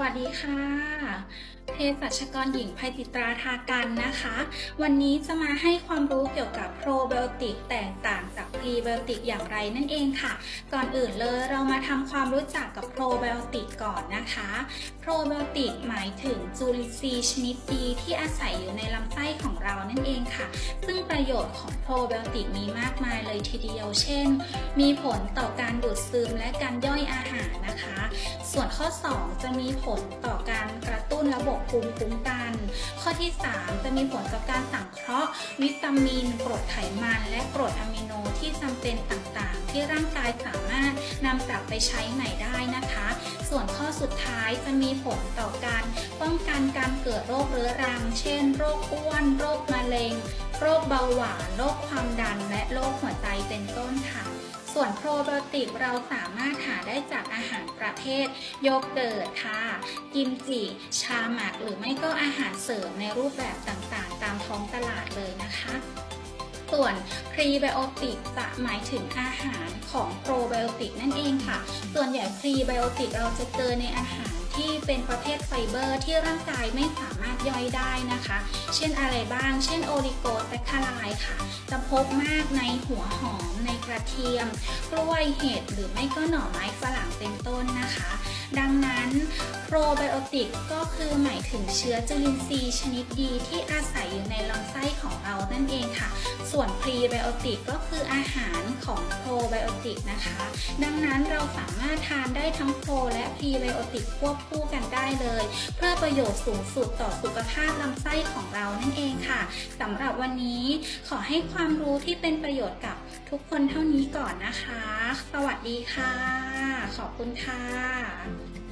วัสดีค่ะเภสัชกรหญิงภัยติตราทากันนะคะ วันนี้จะมาให้ความรู้เกี่ยวกับโปรไบโอติกแตกต่าง รีไบโอติกอย่างไรนั่นเองค่ะ ก่อนอื่นเลยเรามาทำความรู้จักกับโปรไบโอติกก่อนนะคะโปรไบโอติกหมายถึงจุลินทรีย์ชนิดดีที่อาศัยอยู่ในลำไส้ของเรานั่นเองค่ะ ซึ่งประโยชน์ของโปรไบโอติกมีมากมายเลยทีเดียว เช่น มีผลต่อการดูดซึมและการย่อยอาหารนะคะ ส่วนข้อ 2 จะมีผลต่อการกระตุ้นระบบภูมิคุ้มกัน ข้อที่ 3 จะมีผลต่อการสังเคราะห์ วิตามินกรดไขมันและกรดอะมิ จำเป็นต่างๆ ที่ร่างกายสามารถนำกลับไปใช้ใหม่ได้นะคะ ส่วนข้อสุดท้ายจะมีผลต่อการป้องกันการเกิดโรคเรื้อรัง เช่น โรคอ้วน โรคมะเร็ง โรคเบาหวาน โรคความดัน และโรคหัวใจเป็นต้นค่ะส่วนโปรไบโอติกเราสามารถหาได้จากอาหารประเภทโยเกิร์ตค่ะกิมจิ ชาหมัก หรือไม่ก็อาหารเสริมในรูปแบบต่างๆ ตามท้องตลาดเลย ส่วนพรีไบโอติกจะหมายถึงอาหารของโปรไบโอติกนั่นเองค่ะ ส่วนใหญ่พรีไบโอติกเราจะเจอในอาหารที่เป็นประเภทไฟเบอร์ที่ร่างกายไม่สามารถย่อยได้นะคะ เช่นอะไรบ้าง เช่นโอลิโกแซคคาไลค่ะ จะพบมากในหัวหอม ในกระเทียม กล้วยเห็ดหรือไม่ก็หน่อไม้ฝรั่งเป็นต้นนะคะ ดังนั้น รไบโอติกก็คือหมายถึงเชื้อจุลินทรีย์ชนิดดีที่อาศัยอยู่ในลำไส้ของเรานั่นเองค่ะ ส่วนพรีไบโอติกก็คืออาหารของโปรไบโอติกนะคะ ดังนั้นเราสามารถทานได้ทั้งโปรและพรีไบโอติกควบคู่กันได้เลย เพื่อประโยชน์สูงสุดต่อสุขภาพลำไส้ของเรานั่นเองค่ะสำหรับวันนี้ขอให้ความรู้ที่เป็นประโยชน์กับทุกคนเท่านี้ก่อนนะคะ สวัสดีค่ะ ขอบคุณค่ะ